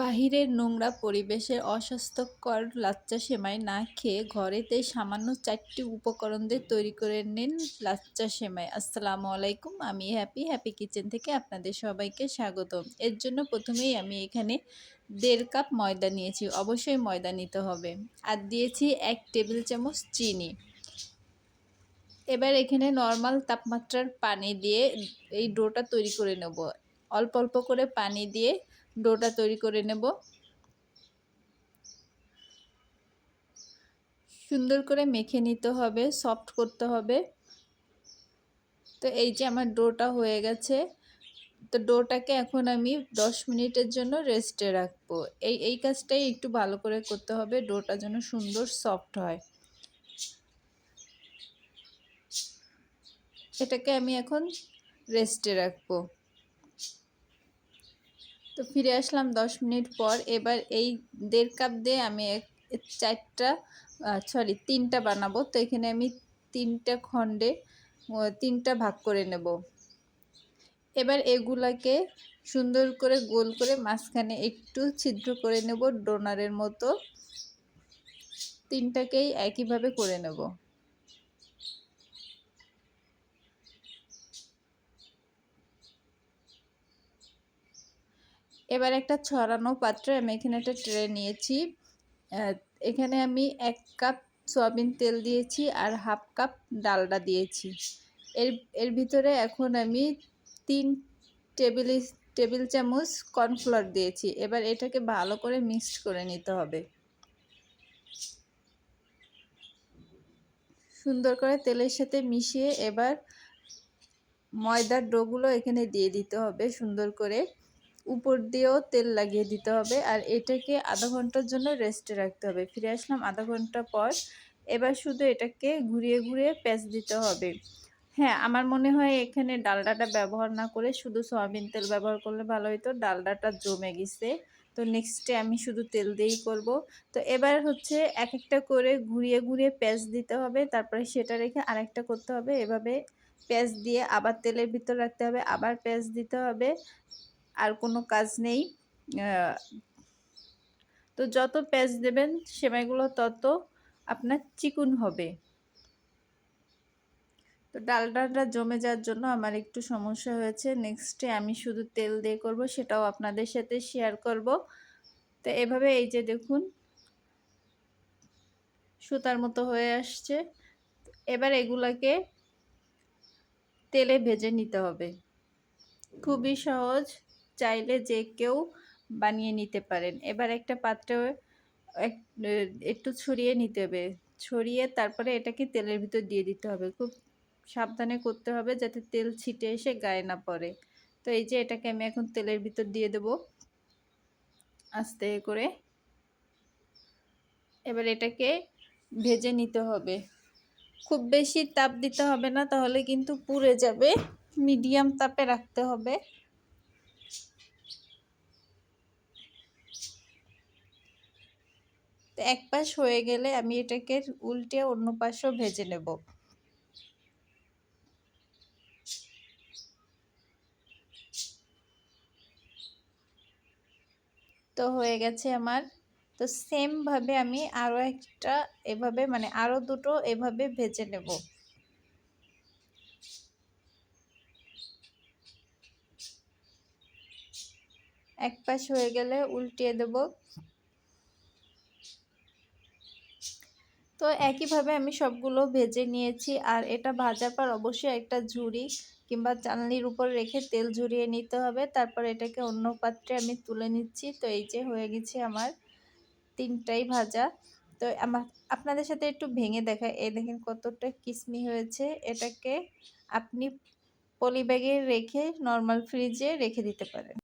বাহিরের নোংরা পরিবেশে অস্বাস্থ্যকর লাচ্চা সেমাই না খেয়ে ঘরেতে সামান্য চারটি উপকরণ দিয়ে তৈরি করে নিন লাচ্চা সেমাই আসসালামু আলাইকুম, আমি হ্যাপি হ্যাপি কিচেন থেকে আপনাদের সবাইকে স্বাগতম এর জন্য প্রথমেই আমি এখানে দেড় কাপ ময়দা নিয়েছি, অবশ্যই ময়দা নিতে হবে। আর দিয়েছি এক টেবিল চামচ চিনি। এবার এখানে নর্মাল তাপমাত্রার পানি দিয়ে এই ডোটা তৈরি করে নেব। অল্প অল্প করে পানি দিয়ে ডোটা তৈরি করে নেব। সুন্দর করে মেখে নিতে হবে, সফট করতে হবে। তো এই যে আমার ডোটা হয়ে গেছে। তো ডোটাকে এখন আমি 10 মিনিটের জন্য রেস্টে রাখব। এই এই কাজটাই একটু ভালো করে করতে হবে, ডোটা যেন সুন্দর সফট হয়। এটাকে আমি এখন রেস্টে রাখব। তো ফিরে আসলাম দশ মিনিট পর। এবার এই দেড় কাপ দিয়ে আমি চারটা সরি তিনটা বানাবো। তো এখানে আমি তিনটা খণ্ডে তিনটা ভাগ করে নেব। এবার এগুলাকে সুন্দর করে গোল করে মাঝখানে একটু ছিদ্র করে নেব ডোনারের মতো। তিনটাকেই একইভাবে করে নেব। এবার একটা ছড়ানো পাত্রে আমি এখানে একটা ট্রে নিয়েছি। এখানে আমি এক কাপ সয়াবিন তেল দিয়েছি আর হাফ কাপ ডালডা দিয়েছি। এর এর ভিতরে এখন আমি তিন টেবিল টেবিল চামচ কর্নফ্লাওয়ার দিয়েছি। এবার এটাকে ভালো করে মিক্সড করে নিতে হবে। সুন্দর করে তেলের সাথে মিশিয়ে এবার ময়দার ডোগুলো এখানে দিয়ে দিতে হবে সুন্দর করে। উপর দিয়েও তেল লাগিয়ে দিতে হবে আর এটাকে আধা ঘণ্টার জন্য রেস্টে রাখতে হবে। ফিরে আসলাম আধা ঘণ্টা পর। এবার শুধু এটাকে ঘুরিয়ে ঘুরিয়ে প্যাঁচ দিতে হবে। হ্যাঁ আমার মনে হয় এখানে ডালডাটা ব্যবহার না করে শুধু সয়াবিন তেল ব্যবহার করলে ভালো হতো ডালডাটা জমে গেছে। তো নেক্সটে আমি শুধু তেল দিয়েই করব। তো এবার হচ্ছে এক একটা করে ঘুরিয়ে ঘুরিয়ে প্যাঁচ দিতে হবে। তারপরে সেটা রেখে আরেকটা করতে হবে। এভাবে প্যাঁচ দিয়ে আবার তেলের ভিতর রাখতে হবে। আবার প্যাঁচ দিতে হবে। আর কোনো কাজ নেই তো যত প্যাঁচ দেবেন সেমাইগুলো তত আপনার চিকুন হবে। তো ডাল ডালটা জমে যাওয়ার জন্য আমার একটু সমস্যা হয়েছে। নেক্সটে আমি শুধু তেল দিয়ে করব, সেটাও আপনাদের সাথে শেয়ার করব। তো এভাবে এই যে দেখুন, সুতার মতো হয়ে আসছে। এবার এগুলাকে তেলে ভেজে নিতে হবে। খুবই সহজ। চাইলে যে কেউ বানিয়ে নিতে পারেন। এবার একটা পাত্রে একটু ছড়িয়ে নিতে হবে। ছড়িয়ে তারপরে এটাকে তেলের ভিতর দিয়ে দিতে হবে। খুব সাবধানে করতে হবে যাতে তেল ছিটে এসে গায়ে না পড়ে। তো এই যে এটাকে আমি এখন তেলের ভিতর দিয়ে দেব। আস্তে করে। এবার এটাকে ভেজে নিতে হবে। খুব বেশি তাপ দিতে হবে না, তাহলে কিন্তু পুড়ে যাবে। মিডিয়াম তাপে রাখতে হবে। তো এক পাশ হয়ে গেলে আমি এটাকে উল্টে অন্য পাশও ভেজে নেব। তো হয়ে গেছে আমার। তো সেমভাবে আমি আরও একটা এভাবে মানে আরও দুটো এভাবে ভেজে নেব। এক পাশ হয়ে গেলে উল্টিয়ে দেব। তো একইভাবে আমি সবগুলো ভেজে নিয়েছি। আর এটা ভাজার পর অবশ্যই একটা ঝুড়ি কিংবা চালনির উপর রেখে তেল ঝরিয়ে নিতে হবে। তারপর এটাকে অন্য পাত্রে আমি তুলে নিচ্ছি। তো এই যে হয়ে গেছে আমার তিনটাই ভাজা। তো আমার আপনাদের সাথে একটু ভেঙে দেখায় এই দেখেন কতটা কিসমি হয়েছে। এটাকে আপনি পলি ব্যাগে রেখে নর্মাল ফ্রিজে রেখে দিতে পারেন।